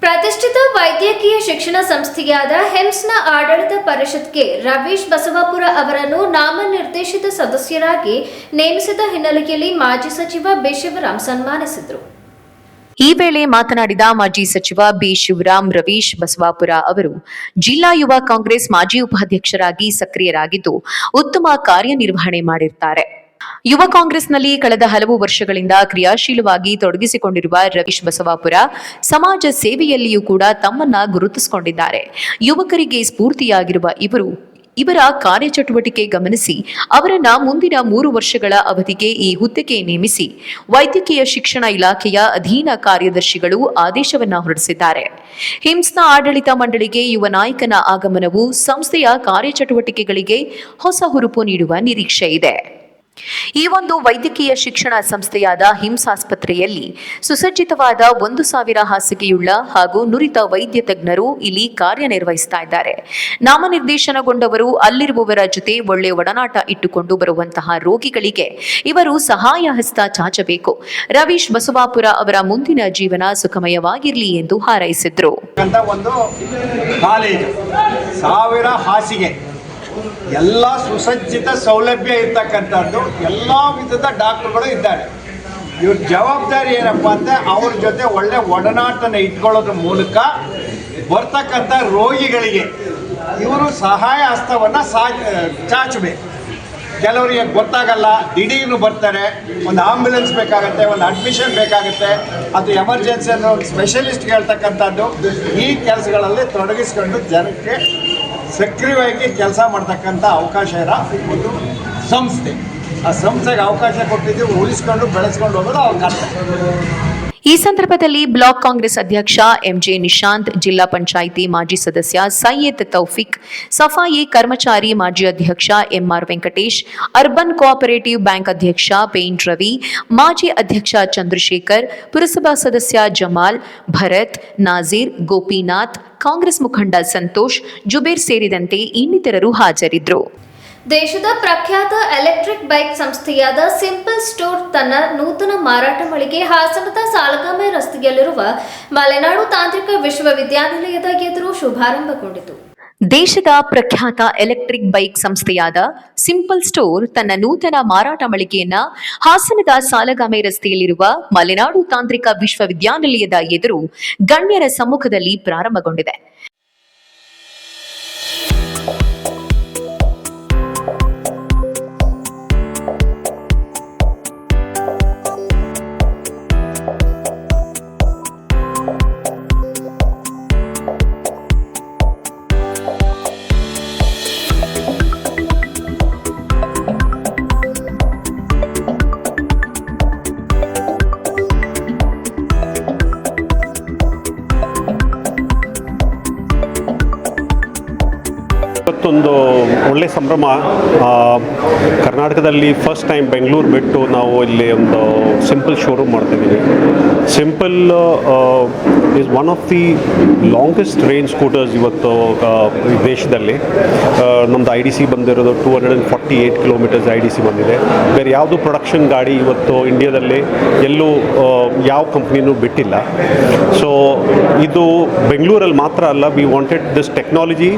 ಪ್ರತಿಷ್ಠಿತ ವೈದ್ಯಕೀಯ ಶಿಕ್ಷಣ ಸಂಸ್ಥೆಯಾದ ಹೆಮ್ಸ್ನ ಆಡಳಿತ ಪರಿಷತ್ಗೆ ರವೀಶ್ ಬಸವಾಪುರ ಅವರನ್ನು ನಾಮನಿರ್ದೇಶಿತ ಸದಸ್ಯರಾಗಿ ನೇಮಿಸಿದ ಹಿನ್ನೆಲೆಯಲ್ಲಿ ಮಾಜಿ ಸಚಿವ ಬಿಶಿವರಾಮ್ ಸನ್ಮಾನಿಸಿದರು. ಈ ವೇಳೆ ಮಾತನಾಡಿದ ಮಾಜಿ ಸಚಿವ ಬಿ ಶಿವರಾಮ್ ರವೀಶ್ ಬಸವಾಪುರ ಅವರು, ಜಿಲ್ಲಾ ಯುವ ಕಾಂಗ್ರೆಸ್ ಮಾಜಿ ಉಪಾಧ್ಯಕ್ಷರಾಗಿ ಸಕ್ರಿಯರಾಗಿದ್ದು, ಉತ್ತಮ ಕಾರ್ಯನಿರ್ವಹಣೆ ಮಾಡಿರ್ತಾರೆ. ಯುವ ಕಾಂಗ್ರೆಸ್ನಲ್ಲಿ ಕಳೆದ ಹಲವು ವರ್ಷಗಳಿಂದ ಕ್ರಿಯಾಶೀಲವಾಗಿ ತೊಡಗಿಸಿಕೊಂಡಿರುವ ರವೀಶ್ ಬಸವಾಪುರ ಸಮಾಜ ಸೇವೆಯಲ್ಲಿಯೂ ಕೂಡ ತಮ್ಮನ್ನ ಗುರುತಿಸಿಕೊಂಡಿದ್ದಾರೆ. ಯುವಕರಿಗೆ ಸ್ಫೂರ್ತಿಯಾಗಿರುವ ಇವರು, ಇವರ ಕಾರ್ಯಚಟುವಟಿಕೆ ಗಮನಿಸಿ ಅವರನ್ನ ಮುಂದಿನ ಮೂರು ವರ್ಷಗಳ ಅವಧಿಗೆ ಈ ಹುದ್ದೆಗೆ ನೇಮಿಸಿ ವೈದ್ಯಕೀಯ ಶಿಕ್ಷಣ ಇಲಾಖೆಯ ಅಧೀನ ಕಾರ್ಯದರ್ಶಿಗಳು ಆದೇಶವನ್ನ ಹೊರಡಿಸಿದ್ದಾರೆ. ಹಿಮ್ಸ್ನ ಆಡಳಿತ ಮಂಡಳಿಗೆ ಯುವ ನಾಯಕನ ಆಗಮನವು ಸಂಸ್ಥೆಯ ಕಾರ್ಯಚಟುವಟಿಕೆಗಳಿಗೆ ಹೊಸ ಹುರುಪು ನೀಡುವ ನಿರೀಕ್ಷೆ ಇದೆ. ಈ ಒಂದು ವೈದ್ಯಕೀಯ ಶಿಕ್ಷಣ ಸಂಸ್ಥೆಯಾದ ಹಿಮ್ಸ್ ಆಸ್ಪತ್ರೆಯಲ್ಲಿ ಸುಸಜ್ಜಿತವಾದ ಒಂದು ಸಾವಿರ ಹಾಸಿಗೆಯುಳ್ಳ ಹಾಗೂ ನುರಿತ ವೈದ್ಯ ತಜ್ಞರು ಇಲ್ಲಿ ಕಾರ್ಯನಿರ್ವಹಿಸ್ತಾ ಇದ್ದಾರೆ. ನಾಮನಿರ್ದೇಶನಗೊಂಡವರು ಅಲ್ಲಿರುವವರ ಜೊತೆ ಒಳ್ಳೆ ಒಡನಾಟ ಇಟ್ಟುಕೊಂಡು ಬರುವಂತಹ ರೋಗಿಗಳಿಗೆ ಇವರು ಸಹಾಯ ಹಸ್ತ ಚಾಚಬೇಕು. ರವೀಶ್ ಬಸವಾಪುರ ಅವರ ಮುಂದಿನ ಜೀವನ ಸುಖಮಯವಾಗಿರಲಿ ಎಂದು ಹಾರೈಸಿದ್ರು. ಎಲ್ಲ ಸುಸಜ್ಜಿತ ಸೌಲಭ್ಯ ಇರ್ತಕ್ಕಂಥದ್ದು ಎಲ್ಲ ವಿಧದ ಡಾಕ್ಟರ್ಗಳು ಇದ್ದಾರೆ. ಇವ್ರ ಜವಾಬ್ದಾರಿ ಏನಪ್ಪ ಅಂದರೆ ಅವ್ರ ಜೊತೆ ಒಳ್ಳೆ ಒಡನಾಟನ ಇಟ್ಕೊಳ್ಳೋದ್ರ ಮೂಲಕ ಬರ್ತಕ್ಕಂಥ ರೋಗಿಗಳಿಗೆ ಇವರು ಸಹಾಯ ಹಸ್ತವನ್ನು ಸಾ, ಚಾಚಬೇಕು. ಕೆಲವರಿಗೆ ಗೊತ್ತಾಗಲ್ಲ, ದಿಢೀರ್ನು ಬರ್ತಾರೆ, ಒಂದು ಆಂಬ್ಯುಲೆನ್ಸ್ ಬೇಕಾಗುತ್ತೆ, ಒಂದು ಅಡ್ಮಿಷನ್ ಬೇಕಾಗುತ್ತೆ, ಅದು ಎಮರ್ಜೆನ್ಸಿ ಅನ್ನೋ ಸ್ಪೆಷಲಿಸ್ಟ್ ಹೇಳ್ತಕ್ಕಂಥದ್ದು, ಈ ಕೆಲಸಗಳಲ್ಲಿ ತೊಡಗಿಸ್ಕೊಂಡು ಜನಕ್ಕೆ ಸಕ್ರಿಯವಾಗಿ ಕೆಲಸ ಮಾಡ್ತಕ್ಕಂಥ ಅವಕಾಶ ಇರೋ? ಒಂದು ಸಂಸ್ಥೆ. ಆ ಸಂಸ್ಥೆಗೆ ಅವಕಾಶ ಕೊಟ್ಟಿದ್ದು ಉಳಿಸ್ಕೊಂಡು ಬೆಳೆಸ್ಕೊಂಡು ಹೋಗೋದು ಅವ್ರ ಕರ್ತವ್ಯ ಈ ಸಂದರ್ಭದಲ್ಲಿ ಬ್ಲಾಕ್ ಕಾಂಗ್ರೆಸ್ ಅಧ್ಯಕ್ಷ ಎಂಜೆ ನಿಶಾಂತ್, ಜಿಲ್ಲಾ ಪಂಚಾಯಿತಿ ಮಾಜಿ ಸದಸ್ಯ ಸೈಯದ್ ತೌಫಿಕ್, ಸಫಾಯಿ ಕರ್ಮಚಾರಿ ಮಾಜಿ ಅಧ್ಯಕ್ಷ MR Venkatesh, urban cooperative bank ಅಧ್ಯಕ್ಷ ಪೇಂಟ್ ರವಿ, ಮಾಜಿ ಅಧ್ಯಕ್ಷ ಚಂದ್ರಶೇಖರ್, ಪುರಸಭಾ ಸದಸ್ಯ ಜಮಾಲ್, ಭರತ್, ನಾಜೀರ್, ಗೋಪಿನಾಥ್, ಕಾಂಗ್ರೆಸ್ ಮುಖಂಡ ಸಂತೋಷ್, ಜುಬೇರ್ ಸೇರಿದಂತೆ ಇನ್ನಿತರರು ಹಾಜರಿದ್ದರು ದೇಶದ ಪ್ರಖ್ಯಾತ ಎಲೆಕ್ಟ್ರಿಕ್ ಬೈಕ್ ಸಂಸ್ಥೆಯಾದ ಸಿಂಪಲ್ ಸ್ಟೋರ್ ತನ್ನ ನೂತನ ಮಾರಾಟ ಮಳಿಗೆ ಹಾಸನದ ಸಾಲಗಾಮೆ ರಸ್ತೆಯಲ್ಲಿರುವ ಮಲೆನಾಡು ತಾಂತ್ರಿಕ ವಿಶ್ವವಿದ್ಯಾನಿಲಯದ ಎದುರು ಶುಭಾರಂಭಗೊಂಡಿತು. ದೇಶದ ಪ್ರಖ್ಯಾತ ಎಲೆಕ್ಟ್ರಿಕ್ ಬೈಕ್ ಸಂಸ್ಥೆಯಾದ ಸಿಂಪಲ್ ಸ್ಟೋರ್ ತನ್ನ ನೂತನ ಮಾರಾಟ ಮಳಿಗೆಯನ್ನ ಹಾಸನದ ಸಾಲಗಾಮೆ ರಸ್ತೆಯಲ್ಲಿರುವ ಮಲೆನಾಡು ತಾಂತ್ರಿಕ ವಿಶ್ವವಿದ್ಯಾನಿಲಯದ ಎದುರು ಗಣ್ಯರ ಸಮ್ಮುಖದಲ್ಲಿ ಪ್ರಾರಂಭಗೊಂಡಿದೆ. ಒಳ್ಳೆ ಸಂಭ್ರಮ ಕರ್ನಾಟಕದಲ್ಲಿ ಫಸ್ಟ್ ಟೈಮ್ ಬೆಂಗಳೂರು ಬಿಟ್ಟು ನಾವು ಇಲ್ಲಿ ಒಂದು ಸಿಂಪಲ್ ಶೋರೂಮ್ ಮಾಡ್ತಿದ್ದೀವಿ. Simple is one of the longest range scooters ಇವತ್ತು ದೇಶದಲ್ಲಿ. ನಮ್ಮದು ಐ ಡಿ ಸಿ ಬಂದಿರೋದು two hundred and forty eight kilometres I D C ಬಂದಿದೆ. ಬೇರೆ ಯಾವುದು ಪ್ರೊಡಕ್ಷನ್ ಗಾಡಿ ಇವತ್ತು ಇಂಡಿಯಾದಲ್ಲಿ ಎಲ್ಲೂ ಯಾವ ಕಂಪ್ನಿನೂ ಬಿಟ್ಟಿಲ್ಲ. ಸೊ ಇದು ಬೆಂಗಳೂರಲ್ಲಿ ಮಾತ್ರ ಅಲ್ಲ ವಿ ವಾಂಟೆಡ್ ದಿಸ್ ಟೆಕ್ನಾಲಜಿ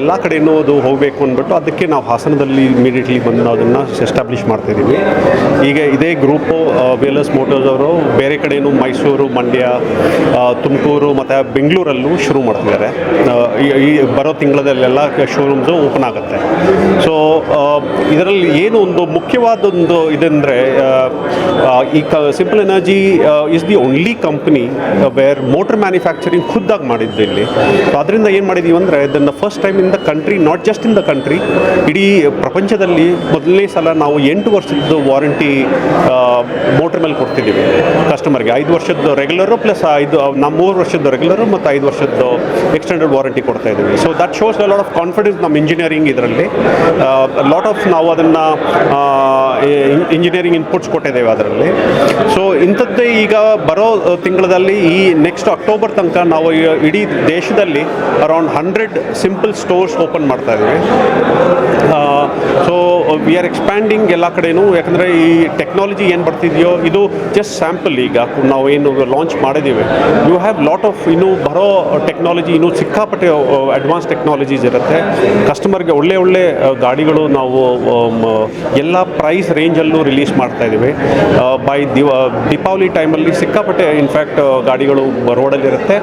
ಎಲ್ಲ ಕಡೆಯೂ ಅದು ಹೋಗಬೇಕು ಅಂದ್ಬಿಟ್ಟು ಅದಕ್ಕೆ ನಾವು ಹಾಸನದಲ್ಲಿ ಇಮಿಡಿಯೇಟ್ಲಿ ಬಂದು ನಾವು ಅದನ್ನು ಎಸ್ಟಾಬ್ಲಿಷ್ ಮಾಡ್ತಾಯಿದ್ದೀವಿ ಈಗ ಇದೇ ಗ್ರೂಪು ವೇಲಸ್ ಮೋಟರ್ಸ್ ಅವರು ಬೇರೆ ಕಡೆಯೂ ಮೈಸೂರು, ಮಂಡ್ಯ ತುಮಕೂರು ಮತ್ತು ಬೆಂಗಳೂರಲ್ಲೂ ಶುರು ಮಾಡ್ತಿದ್ದಾರೆ. ಈ- ಬರೋ ತಿಂಗಳದಲ್ಲೆಲ್ಲ ಶೋರೂಮ್ಸು ಓಪನ್ ಆಗುತ್ತೆ. ಸೊ ಇದರಲ್ಲಿ ಏನು ಒಂದು ಮುಖ್ಯವಾದೊಂದು ಇದಂದರೆ ಈ ಕ Simple Energy is the only company where motor manufacturing ಖುದ್ದಾಗಿ ಮಾಡಿದ್ದು ಇಲ್ಲಿ ಸೊ ಅದರಿಂದ ಏನು ಮಾಡಿದ್ದೀವಿ ಅಂದರೆ, ಇದನ್ನು first time in the country not just in the country ಇಡೀ ಪ್ರಪಂಚದಲ್ಲಿ ಮೊದಲನೇ ಸಲ ನಾವು ಎಂಟು ವರ್ಷದ ವಾರಂಟಿ ಮೋಟ್ರ್ ಮೇಲೆ ಕೊಡ್ತಿದ್ದೀವಿ ಕಸ್ಟಮರ್ಗೆ ಐದು ವರ್ಷದ ರೆಗ್ಯುಲರು ಪ್ಲಸ್ ಐದು ನಮ್ಮ ಮೂರು ವರ್ಷದ ರೆಗ್ಯುಲರು ಮತ್ತು ಐದು ವರ್ಷದ ಎಕ್ಸ್ಟೆಂಡೆಡ್ ವಾರಂಟಿ ಕೊಡ್ತಾ ಇದ್ದೀವಿ. So that shows a lot of confidence ನಮ್ಮ ಇಂಜಿನಿಯರಿಂಗ್ ಇದರಲ್ಲಿ. ಲಾಟ್ ಆಫ್ ನಾವು ಅದನ್ನು ಇಂಜಿನಿಯರಿಂಗ್ ಇನ್ಪುಟ್ಸ್ ಕೊಟ್ಟಿದ್ದೇವೆ ಅದರಲ್ಲಿ. ಸೊ ಇಂಥದ್ದೇ ಈಗ ಬರೋ ತಿಂಗಳಲ್ಲಿ ಈ ನೆಕ್ಸ್ಟ್ ಅಕ್ಟೋಬರ್ ತನಕ ನಾವು ಇಡೀ ದೇಶದಲ್ಲಿ around hundred Simple stores open ಮಾಡ್ತಾ ಇದ್ದೀವಿ. ಸೊ ವಿ ಆರ್ ಎಕ್ಸ್ಪ್ಯಾಂಡಿಂಗ್ ಎಲ್ಲ ಕಡೆನೂ. ಯಾಕಂದರೆ ಈ ಟೆಕ್ನಾಲಜಿ ಏನು ಬರ್ತಿದೆಯೋ ಇದು ಜಸ್ಟ್ ಸ್ಯಾಂಪಲ್ ಈಗ. ನಾವು ಏನು ಲಾಂಚ್ ಮಾಡಿದ್ದೀವಿ ಯು ಹ್ಯಾವ್ ಲಾಟ್ ಆಫ್ ಇನ್ನೂ ಬರೋ ಟೆಕ್ನಾಲಜಿ ಇನ್ನೂ ಸಿಕ್ಕಾಪಟ್ಟೆ ಅಡ್ವಾನ್ಸ್ ಟೆಕ್ನಾಲಜೀಸ್ ಇರುತ್ತೆ. ಕಸ್ಟಮರ್ಗೆ ಒಳ್ಳೆ ಒಳ್ಳೆ ಗಾಡಿಗಳು ನಾವು ಆಮ್, ಎಲ್ಲ ಪ್ರೈಸ್ ರೇಂಜಲ್ಲೂ ರಿಲೀಸ್ ಮಾಡ್ತಾ ಇದ್ದೀವಿ ಬೈ ದಿವ ದೀಪಾವಳಿ ಟೈಮಲ್ಲಿ ಸಿಕ್ಕಾಪಟ್ಟೆ ಇನ್ಫ್ಯಾಕ್ಟ್ ಗಾಡಿಗಳು ರೋಡಲ್ಲಿರುತ್ತೆ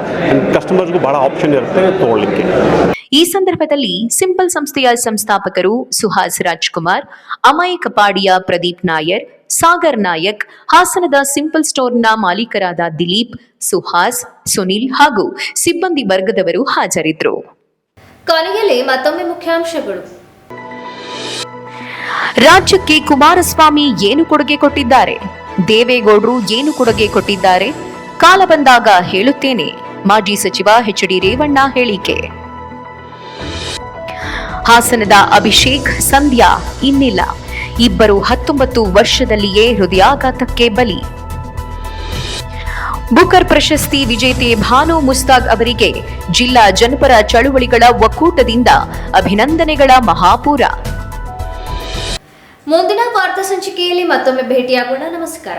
ಕಸ್ಟಮರ್ಸ್ಗೂ ಭಾಳ ಆಪ್ಷನ್ ಇರುತ್ತೆ ತೊಗೊಳ್ಳಿಕ್ಕೆ. ಈ ಸಂದರ್ಭದಲ್ಲಿ ಸಿಂಪಲ್ ಸಂಸ್ಥೆಯ ಸಂಸ್ಥಾಪಕರು ಸುಹಾಸ್ ರಾಜ್ಕುಮಾರ್ ಅಮಾಯ ಕಪಾಡಿಯ ಪ್ರದೀಪ್ ನಾಯರ್ ಸಾಗರ್ ನಾಯಕ್ ಹಾಸನದ ಸಿಂಪಲ್ ಸ್ಟೋರ್ನ ಮಾಲೀಕರಾದ ದಿಲೀಪ್ ಸುಹಾಸ್ ಸುನಿಲ್ ಹಾಗೂ ಸಿಬ್ಬಂದಿ ವರ್ಗದವರು ಹಾಜರಿದ್ದರು ಕೊನೆಯಲ್ಲಿ ಮತ್ತೊಮ್ಮೆ ಮುಖ್ಯಾಂಶಗಳು. ರಾಜ್ಯಕ್ಕೆ ಕುಮಾರಸ್ವಾಮಿ ಏನು ಕೊಡುಗೆ ಕೊಟ್ಟಿದ್ದಾರೆ? ದೇವೇಗೌಡರು ಏನು ಕೊಡುಗೆ ಕೊಟ್ಟಿದ್ದಾರೆ? ಕಾಲ ಬಂದಾಗ ಹೇಳುತ್ತೇನೆ. ಮಾಜಿ ಸಚಿವ ಎಚ್ ಡಿ ರೇವಣ್ಣ ಹೇಳಿಕೆ. ಹಾಸನದ ಅಭಿಷೇಕ್, ಸಂಧ್ಯಾ ಇನ್ನಿಲ್ಲ. ಇಬ್ಬರು ಹತ್ತೊಂಬತ್ತು ವರ್ಷದಲ್ಲಿಯೇ ಹೃದಯಾಘಾತಕ್ಕೆ ಬಲಿ. ಬುಕರ್ ಪ್ರಶಸ್ತಿ ವಿಜೇತೆ ಭಾನು ಮುಸ್ತಾಗ್ ಅವರಿಗೆ ಜಿಲ್ಲಾ ಜನಪರ ಚಳುವಳಿಗಳ ಒಕ್ಕೂಟದಿಂದ ಅಭಿನಂದನೆಗಳ ಮಹಾಪೂರ. ಮುಂದಿನ ವಾರ್ತಾ ಸಂಚಿಕೆಯಲ್ಲಿ ಮತ್ತೊಮ್ಮೆ ಭೇಟಿಯಾಗೋಣ. ನಮಸ್ಕಾರ.